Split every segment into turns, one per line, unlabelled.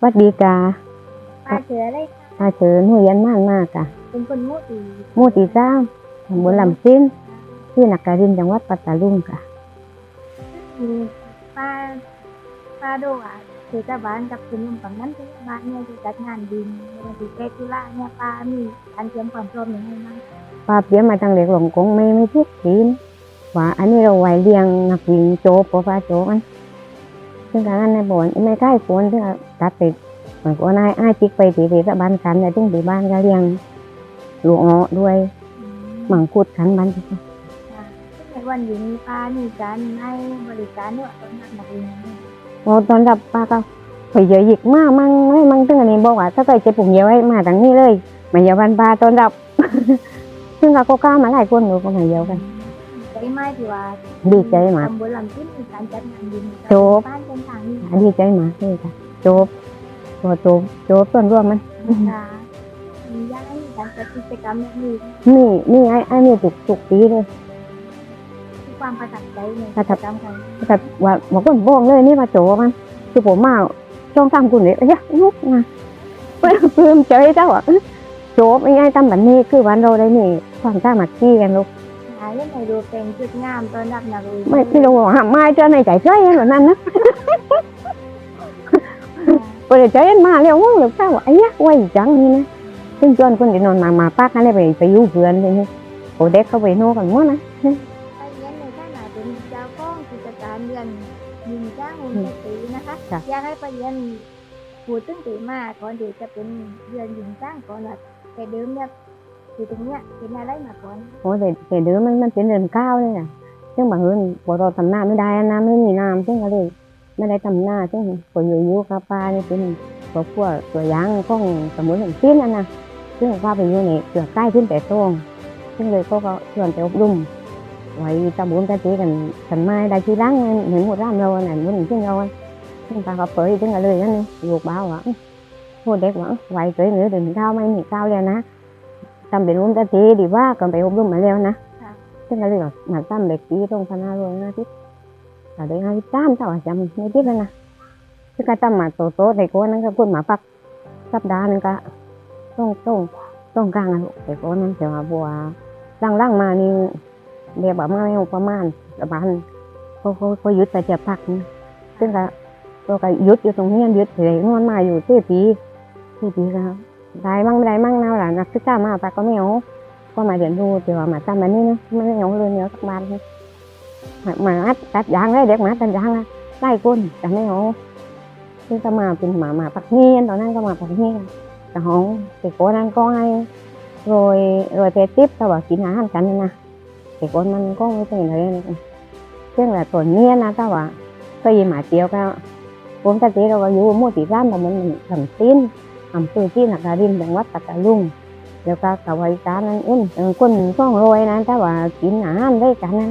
หวัดดีกา
ป้าเจออะไรคะ
อาเชิญหนูยันมากมากกะ
เป็นคนมุตี
หมู่ที่สามตำบลลำซิ้นที่นักการินทร์จังหวัดปัตตานีค่ะ
มีป้าป้าดูอะเจอจะบ้านกับคุณลุงฝั่งนั้นที่บ้านเนี่ยจะจัดงานดินในวันที่แปดตุลาเนี่ยป้ามีการเตรียมความพร้อมยังไงบ้าง
ป้าเปลี่ยนมาทางเหล็กหลงกงไม่ไม่ทุกทีนว่าอันนี้เราไว้เลี้ยงนักวิ่งโจบปฟ้าโจบมัน ซึ่งการนั้นในบ่อนไม่ใกล้คนซึ่งตัดไปเหมือนกับนายอ้ายจิกไปตีตีสะบ้านกันแต่ถึงตีบ้านก็เลี้ยงหลวงอ้อด้วย
อืม
หมังคุดขันบ้านที่
ค่ะซึ่งในวันนี้ป้ามีการให้บริการด้วยต้อนรับนักเรียน
โอ้ตอนรับป้าก็ไปเยอะหยิกมามั่งไม่มั่งตึงอันนี้บอกว่าถ้าเกิดเจ็บปุ่มเยอะไว้มาทางนี้เลยมาเยอะบ้านป้าตอนรับซึ่งเราก็กล้ามาหลายคนหนูก็มาเยอะกัน
ใจไหมที่ว่า
ดีใจมาก
ตำบลลำจิ้มมีการจัดงานดิน
โจ๊ก
บ้านเป็นทางนี้
ดีใจมากเลยค่ะโจบตัวโจบโจบต้นร่วมมัน
ค่ะมีญาติให้มีการจัดกิจกรรมแบบนี้
นี่นี่ไอ้ไอ้นี่ถูกถูกปีเลย
มีความประทับใจใน
ประทั
กิ
บ
จกรรมของ
แต่ว่าบอกคนบอกเลยนี่มาโจบมันคือผมมาช่องตามคุณเลยเอ้ยลุกนะเพิ่มเพิ่มใจเจ้าอะโจบไม่ง่ายตามแบบนี้คือวันเราได้นี่ความสามัคคีกันลูก
หายยังไงดูเป็นจุดงามต้อนรับนักเรียน
ไม่ที่เราบอกห้ามไม่เจอในใจใช่แบบนั้นนะพอเดี๋ยวใจมาแล้วงงเลยเจ้าว่าไอ้ยะไว้จังนี่นะซึ่งจนคนที่นอนมามาปักอะไรไปไปอยู่เพื่อนเลยนี่โอ้เด็กเขาไปโน่กันหมดนะ
ไปเรียนในฐานะเป็นเจ้าของกิจการเรียนยิงจ้างหุ่นสตรีนะคะ
ค่ะ
อยากให้ไปเรียนพูดตึ้งตีมาก่อนที่จะเป็นเรียนยิงจ้างก่อนว่าแต่เดิมเนี่ย คือตรงเนี้ยเป็นอะไรมาก่อน
โอ้แต่แต่เดิมมันมันเป็นเดือนเก้าเลยอะซึ่งบางเอิญพอเราทำหน้าไม่ได้นะไม่มีน้ำซึ่งก็เลยไม่ได้ทำหน้าซึ่งพออยู่ยู่กับป้านี่เป็นครอบครัวตัวอย่างของสมุนของชิ้นนั่นนะซึ่งป้าไปอยู่ในเกือบใกล้ขึ้นแต่ตรงซึ่งเลยก็ก็ชวนไปอบรมไว้ตะบุญตะตีกันกันไม้ได้ทีหลังเหมือนหมดร่ำเราน่ะเหมือนหนึ่งชิ้นเราซึ่งป้าก็เปิดซึ่งก็เลยนั่นนี่ลูกบ้าวว่าพูดเด็กว่าไว้ตัวเหนือเดินข้าวไม่มีข้าวแล้วนะ ทำเป็นรุ่นตะตีดีว่ากันไปอบรมมาแล้วนะซึ่งก็เลยแบบหนักตั้มเด็กปีตรงพนาโรยนะที่แต่เด็กห้าสิบสามแต่ว่าจำไม่ผิดแล้วนะซึ่งก็ตั้มมาโตโตๆเด็กคนนั้นก็พูดหมาปักสัปดาห์หนึงก็ต้องต้องต้องกลางอะลูกเด็กคนนั้นแต่ว่าบัวล่างล่างๆมานี่เรียกแบบมาไม่ประมาณประมาณเขาเขาเขาหยุดไปเจ็บพักนะซึ่งก็ตัวก็หยุดอยู่ตรงนี้หยุดเลยนอนมาอยู่สี่ปีสี่ปีแล้ว ได้มั่งไม่ได้มั่งนะหลานนักศึกษามาปากก็ไม่เอาก็มาเรียนรู้แต่ว่ามาทำแบบนี้นะไม่ได้เอาเลยเนื้อสักบาทเลยมามาอัดตัดยางได้เด็กมาตัดยางอะไล่ก้นแต่ไม่เอาซึ่งก็มาเป็นหมาหมาปักเงียนตอนนั้นก็มาปักเงียนแต่ห้องเด็กคนนั้นก็ให้โรยโรยเพชรทิพย์แต่ว่ากินอาหารกันนะเด็กคนมันก็ไม่เป็นอะไรเลยซึ่งแหละตัวเนี้ยนะแต่ว่าก็ยินหมาเจียวก็ผมตะตีเราก็อยู่มู่ที่ร้านแต่มันทำติ้น ทำตื้อที่นักการินจังหวัดปัตตานีแล้วก็กับไว้จานนั้นอุ่นเออคนก็รวยนะแต่ว่ากินอาหารได้กันนั้น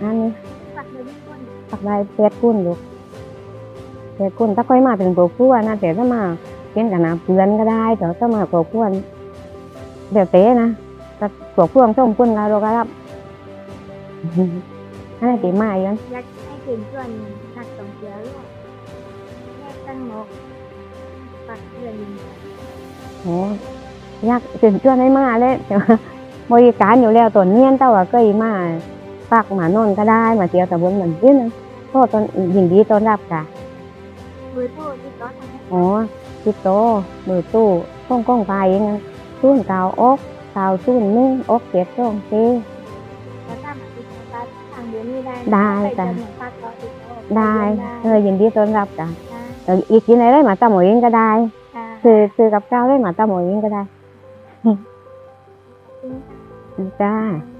อันนี้ตักได้เป็ดกุ้นลูกเป็ดกุ้นถ้าค่อยมาถึงตัวกู้นะแต่ถ้ามาเป็นกันนะเพื่อนก็ได้แต่ถ้ามาตัวกู้เดี๋ยวเต้นะถ้าตัวกู้ต้องกุ้นเราก็รับอันนี้ตีมาอย่าง
อยากให้เชิญชวนนักท่องเที่ยวด้วยแยกตั้งนก ฝากเรียนยิง
โอ้ยากตื่นชวนให้มาเลยแต่ว่าบริการอยู่แล้วตัวเนียนแต่ว่าก็อีมาฝากหมานอนก็ได้มาเที่ยวแต่บนเหมือนกันนะก็ตอนยินดีต้อนรับค่ะ
เบอร์โทรที่ต้อนรับ
อ๋อติดโตะมือตู้ก้องก้องไปเองนะตุ้นเกาอกเกาตุ้นนึ่งอกเจ็ดสองเจ
แล้วถ้ามาติดต่อได้ทางเดือนนี้ได้
ได้จ้ะ
จำนวนฝากต่อติดต่อ
ได้
ได้
เออยินดีต้อนรับจ้ะ
ค่ะ
เอออีกกินอะไรมาตามหมอเองก็ได้
ค่ะ
คือคือกับข้าวได้มาตามหมอเองก็ได้
ขอบคุณค่ะ
จ้า
ค่ะ